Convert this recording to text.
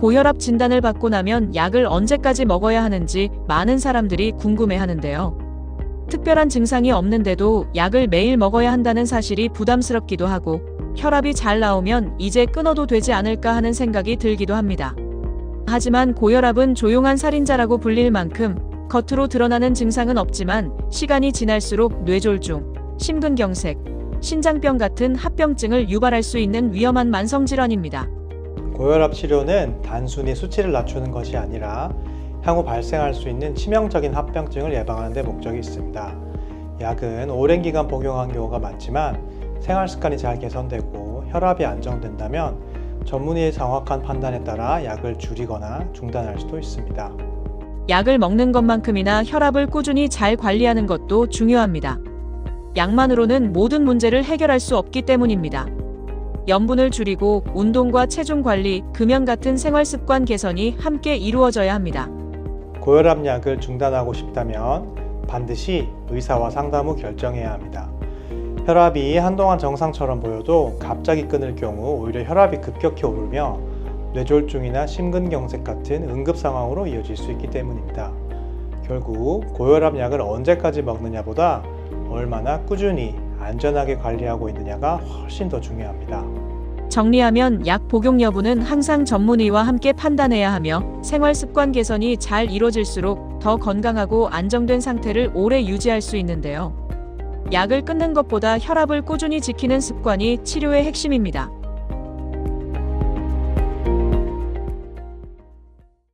고혈압 진단을 받고 나면 약을 언제까지 먹어야 하는지 많은 사람들이 궁금해 하는데요. 특별한 증상이 없는데도 약을 매일 먹어야 한다는 사실이 부담스럽기도 하고 혈압이 잘 나오면 이제 끊어도 되지 않을까 하는 생각이 들기도 합니다. 하지만 고혈압은 조용한 살인자라고 불릴 만큼 겉으로 드러나는 증상은 없지만 시간이 지날수록 뇌졸중, 심근경색, 신장병 같은 합병증을 유발할 수 있는 위험한 만성 질환입니다. 고혈압 치료는 단순히 수치를 낮추는 것이 아니라 향후 발생할 수 있는 치명적인 합병증을 예방하는 데 목적이 있습니다. 약은 오랜 기간 복용한 경우가 많지만 생활 습관이 잘 개선되고 혈압이 안정된다면 전문의의 정확한 판단에 따라 약을 줄이거나 중단할 수도 있습니다. 약을 먹는 것만큼이나 혈압을 꾸준히 잘 관리하는 것도 중요합니다. 약만으로는 모든 문제를 해결할 수 없기 때문입니다. 염분을 줄이고 운동과 체중 관리, 금연 같은 생활 습관 개선이 함께 이루어져야 합니다. 고혈압 약을 중단하고 싶다면 반드시 의사와 상담 후 결정해야 합니다. 혈압이 한동안 정상처럼 보여도 갑자기 끊을 경우 오히려 혈압이 급격히 오르며 뇌졸중이나 심근경색 같은 응급 상황으로 이어질 수 있기 때문입니다. 결국 고혈압 약을 언제까지 먹느냐보다 얼마나 꾸준히 안전하게 관리하고 있느냐가 훨씬 더 중요합니다. 정리하면 약 복용 여부는 항상 전문의와 함께 판단해야 하며 생활 습관 개선이 잘 이루어질수록 더 건강하고 안정된 상태를 오래 유지할 수 있는데요. 약을 끊는 것보다 혈압을 꾸준히 지키는 습관이 치료의 핵심입니다.